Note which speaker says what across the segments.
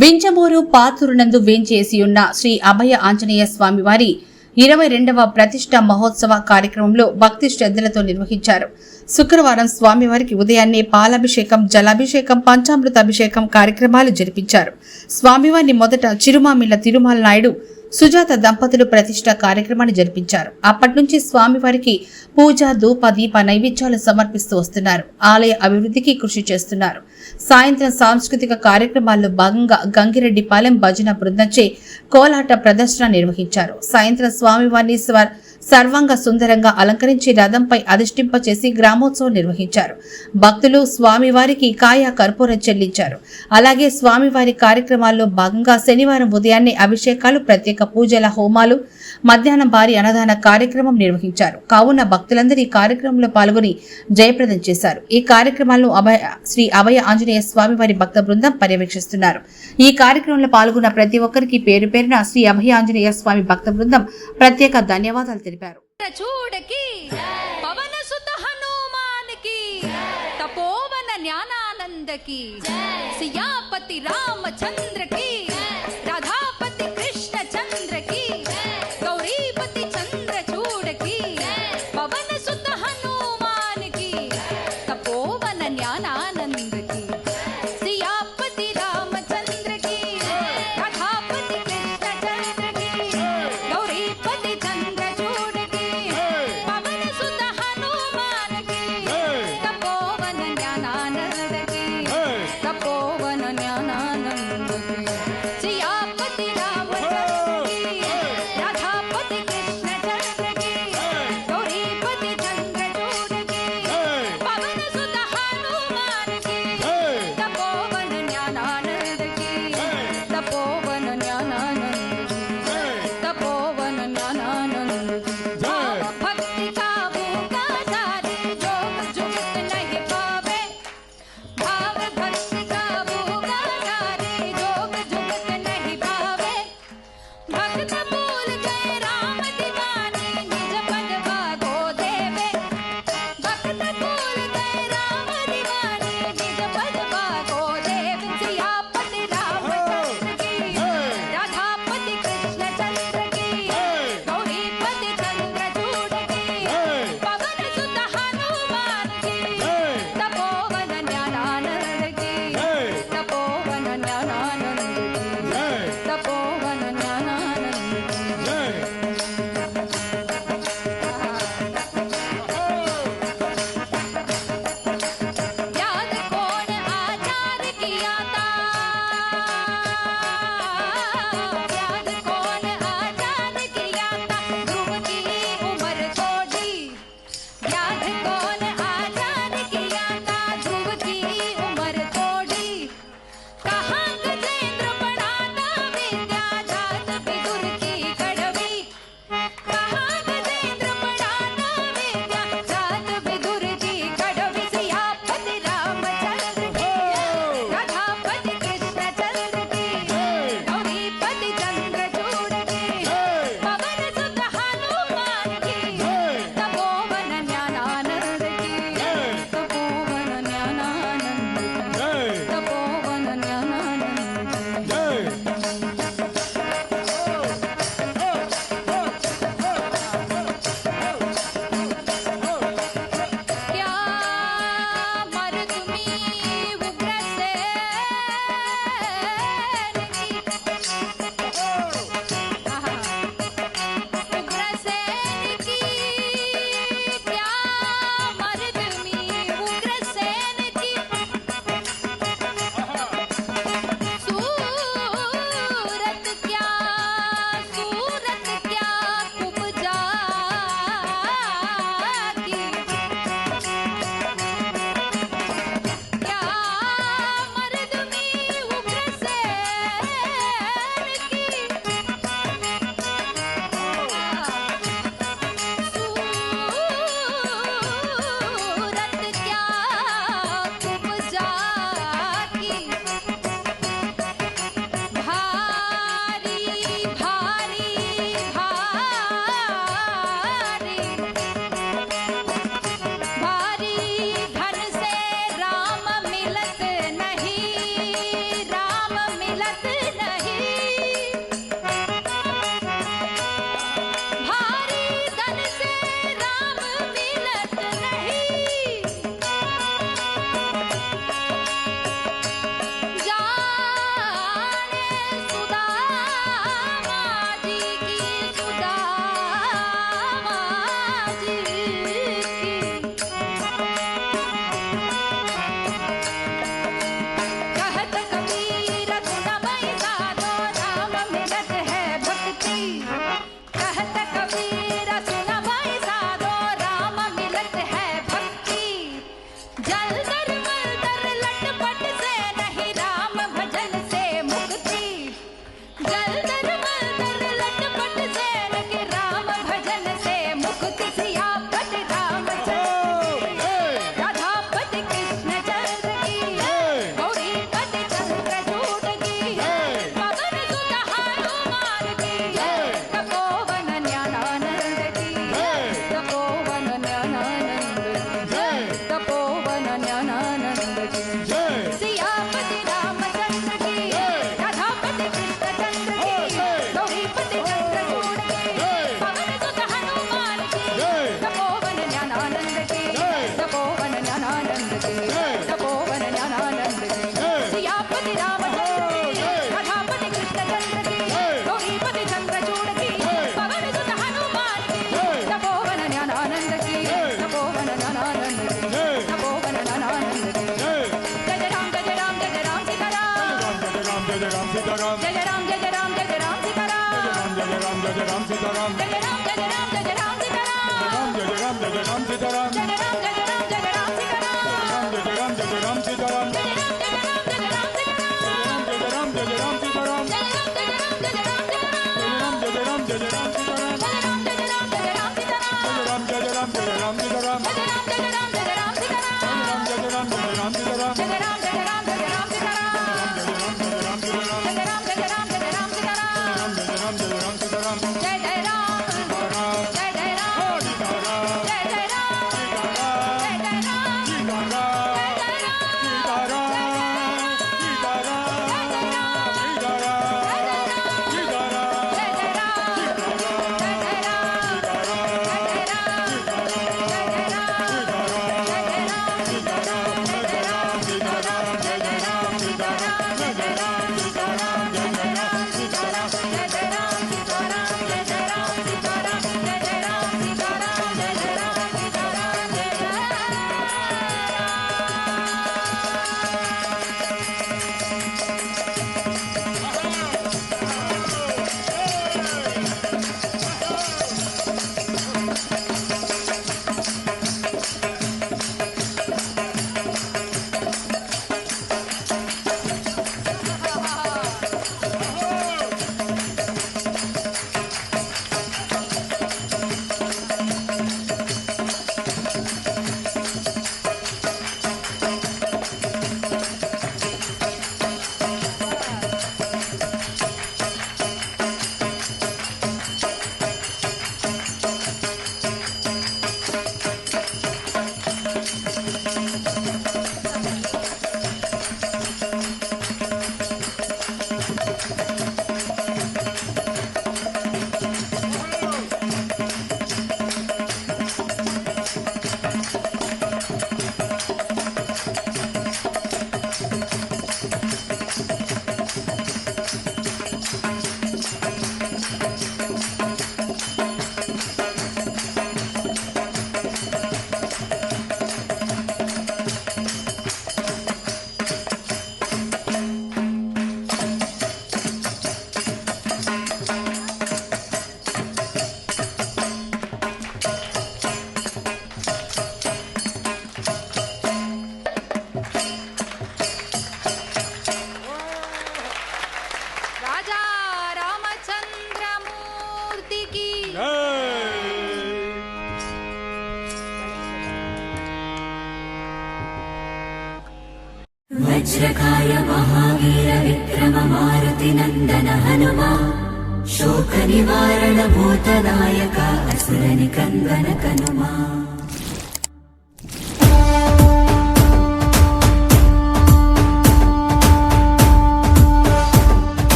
Speaker 1: వించమూరు పాతూరునందు వేంచేసియున్న శ్రీ అభయ ఆంజనేయ స్వామివారి ఇరవై రెండవ ప్రతిష్ట మహోత్సవ కార్యక్రమంలో భక్తి శ్రద్ధలతో నిర్వహించారు. శుక్రవారం స్వామివారికి ఉదయాన్నే పాలాభిషేకం జలాభిషేకం పంచామృత అభిషేకం కార్యక్రమాలు జరిపించారు. స్వామివారిని మొదట చిరుమామిళ్ళ తిరుమల నాయుడు సుజాత దంపతులు ప్రతిష్ట కార్యక్రమాన్ని జరిపించారు. అప్పటి నుంచి స్వామివారికి పూజ ధూప దీప నైవేద్యాలు సమర్పిస్తూ వస్తున్నారు. ఆలయ అభివృద్ధికి కృషి చేస్తున్నారు. సాయంత్రం సాంస్కృతిక కార్యక్రమాల్లో భాగంగా గంగిరెడ్డిపాలెం భజన బృందంచే కోలాట ప్రదర్శన నిర్వహించారు. సాయంత్రం స్వామివారిని సర్వంగ సుందరంగా అలంకరించి రథంపై అధిష్టింప చేసి గ్రామోత్సవం నిర్వహించారు. భక్తులు స్వామివారికి కాయ కర్పూరం చెల్లించారు. అలాగే స్వామివారి కార్యక్రమాల్లో భాగంగా శనివారం ఉదయాన్నే అభిషేకాలు ప్రత్యేక పూజల హోమాలు మధ్యాహ్నం భారీ అన్నదాన కార్యక్రమం నిర్వహించారు. కావున భక్తులందరూ ఈ కార్యక్రమంలో పాల్గొని జయప్రదం చేశారు. ఈ కార్యక్రమాలను అభయ శ్రీ అభయ ఆంజనేయ స్వామి వారి భక్త బృందం పర్యవేక్షిస్తున్నారు. ఈ కార్యక్రమంలో పాల్గొన్న ప్రతి ఒక్కరికి పేరు పేరున శ్రీ అభయ ఆంజనేయ స్వామి భక్త బృందం ప్రత్యేక ధన్యవాదాలు తెలిపారు.
Speaker 2: చూడకి పవన సుత హనుమానికి తపోవన జ్ఞానానందకి సియాపతి రామచంద్రకి degaram degaram degaram degaram degaram degaram degaram degaram degaram degaram degaram degaram degaram degaram degaram degaram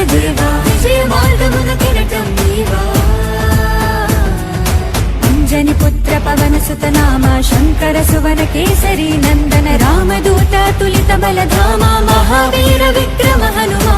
Speaker 2: కెరటి దేవా విజయ మార్గమున కెరటం నీవా. అంజని పుత్ర పవన సుతనామ శంకర సువన కేసరి నందన రామదూత తులిత బలధామ మహావీర విక్రమ హనుమా.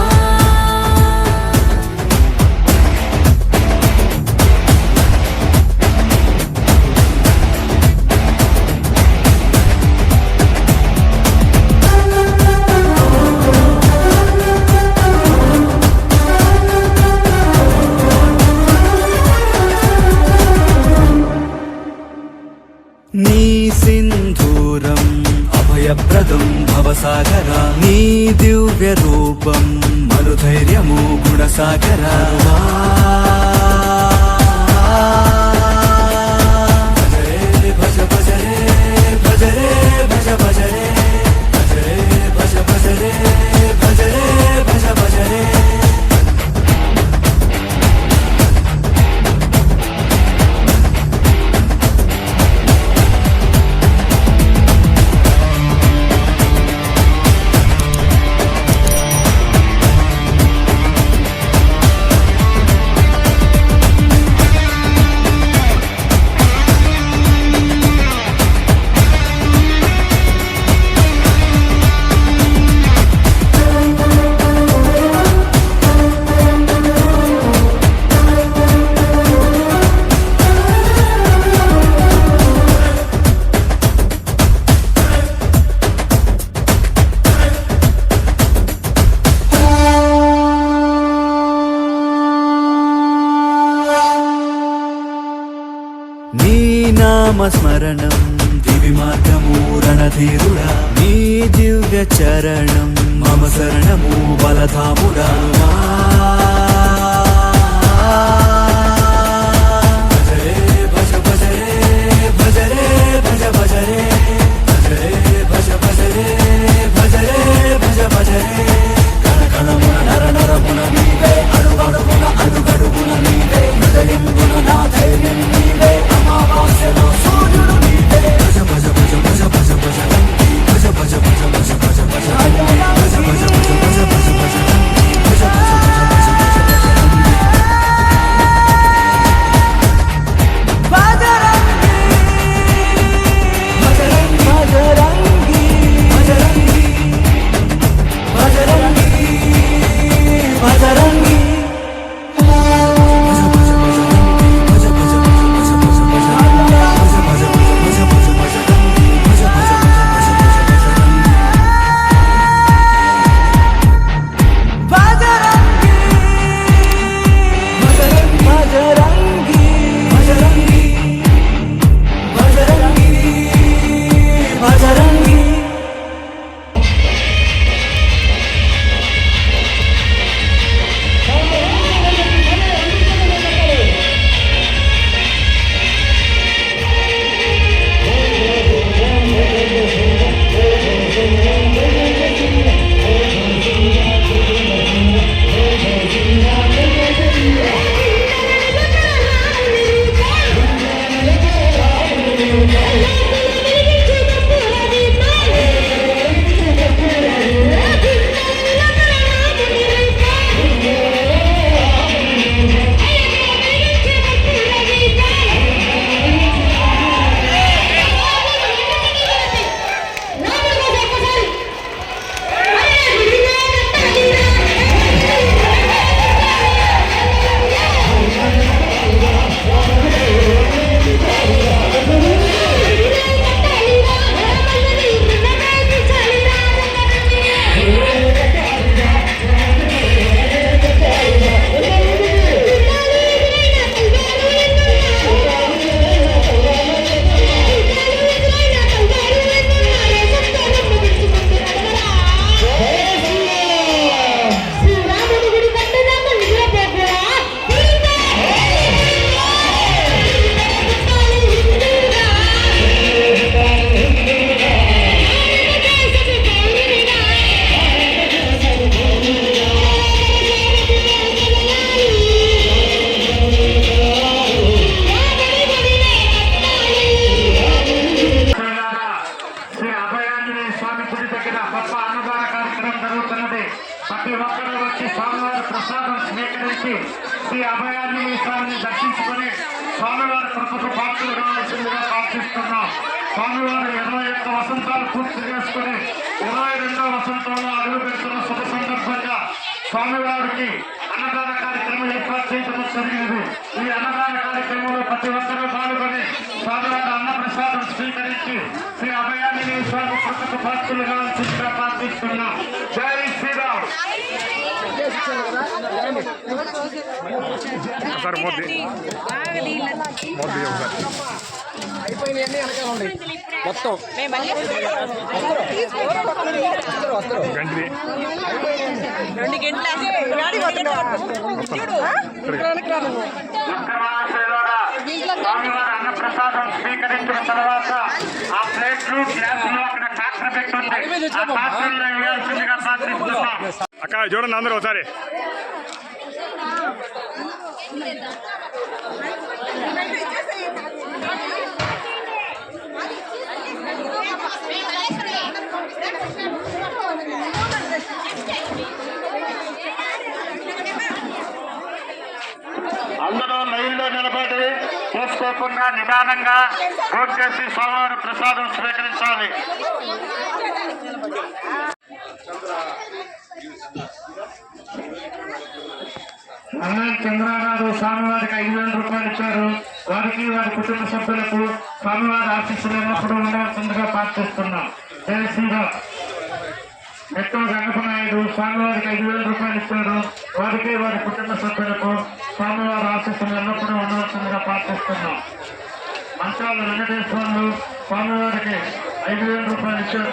Speaker 3: నామస్మరణం దివి మార్గము రణధీరుడా. నీ దివ్య చరణం మమ శరణము బలధాముడా.
Speaker 4: ప్రతి ఒక్కరూ పాల్గొని స్వామివారి అన్న ప్రసాదం స్వీకరించి శ్రీ అభయాన్ని స్వామి కృపకు పాత్రలు కావాల్సిందిగా ప్రార్థిస్తున్నాం. జై శ్రీరామ్.
Speaker 5: ఒకసారి మోదీ. మోదీ ఒకసారి. మొత్తం. గంటిది
Speaker 6: రెండు గంటల.
Speaker 4: స్వామివారి అన్న ప్రసాదం స్వీకరించిన తర్వాత ఆ ప్లేట్లు గ్లాసులు అక్కడ పాత్ర పెట్టుంది. ఆ పాత్రల్లో వేయాల్సిందిగా ప్రార్థిస్తున్నాం
Speaker 5: అక్క చూడండి అందరూ ఒకసారి.
Speaker 4: అందరూ లైన్లో నిలబడి తీసుకోకుండా నిదానంగా భోజనం చేసి స్వామివారి ప్రసాదం స్వీకరించాలి. అన్నయ్య చంద్రారావు స్వామివారికి ఐదు వేల రూపాయలు ఇచ్చారు. వారికి వారి కుటుంబ సభ్యులకు స్వామివారి ఆశీస్సులు ఎల్లప్పుడూ ఉండాల్సిందిగా ప్రార్థిస్తున్నాం. జై శ్రీరామ్. ఎంతో గణపనాయుడు స్వామివారికి ఐదు వేల రూపాయలు ఇచ్చారు వారికి వారి కుటుంబ సభ్యులకు స్వామివారి ఆశీస్సులు ఎల్లప్పుడూ ఉండవలసిందిగా ప్రార్థిస్తున్నాం.
Speaker 7: మంచాల వెంకటేశ్వరులు స్వామివారికి ఐదు వేల రూపాయలు ఇచ్చారు.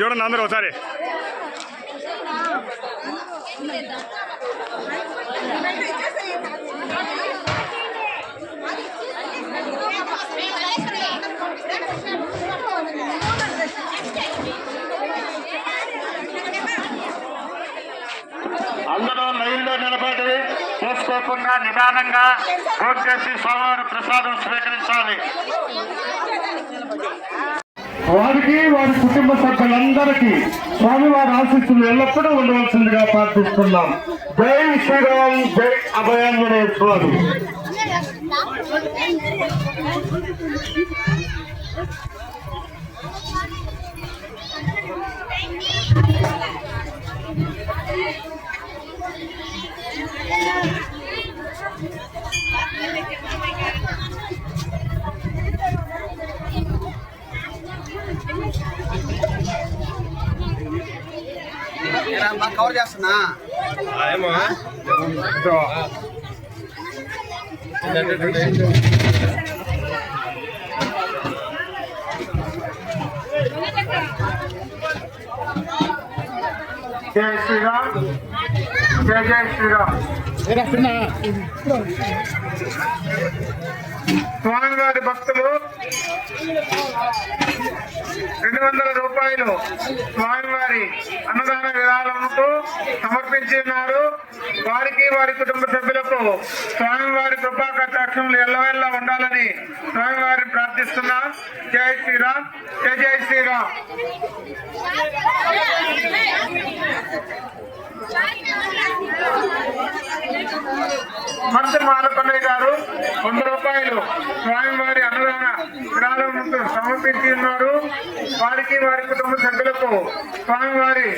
Speaker 5: చూడండి అందరూ ఒకసారి.
Speaker 7: అందరూ లైన్లో నిలబడి చేసుకోకుండా నిదానంగా భోజనం చేసి స్వామివారి ప్రసాదం స్వీకరించాలి. వారికి వారి కుటుంబ సభ్యులందరికీ స్వామివారి ఆశీస్సులు ఎల్లప్పుడూ ఉండవలసిందిగా ప్రార్థిస్తున్నాం. జై శ్రీరామ్ జై అభయాంజనేయ స్వామి.
Speaker 8: కవర్ చేస్తున్నా.
Speaker 7: జై శ్రీరామ్. జై జై శ్రీరామ్. స్వామివారి భక్తులు రెండు వందల రూపాయలు స్వామివారి అన్నదాన విధానముకు సమర్పించి ఉన్నారు. వారికి వారి కుటుంబ సభ్యులకు స్వామివారి కృపా కటాక్షములు ఎల్లవెల్ల ఉండాలని స్వామివారిని ప్రార్థిస్తున్నా. జై శ్రీరామ్ జై జై శ్రీరామ్. మంత్రి మాలపల్లి గారు వంద రూపాయలు స్వామివారి అన్నదాన విరాళముకు సమర్పించి ఉన్నారు. వారికి వారి కుటుంబ సభ్యులకు స్వామివారి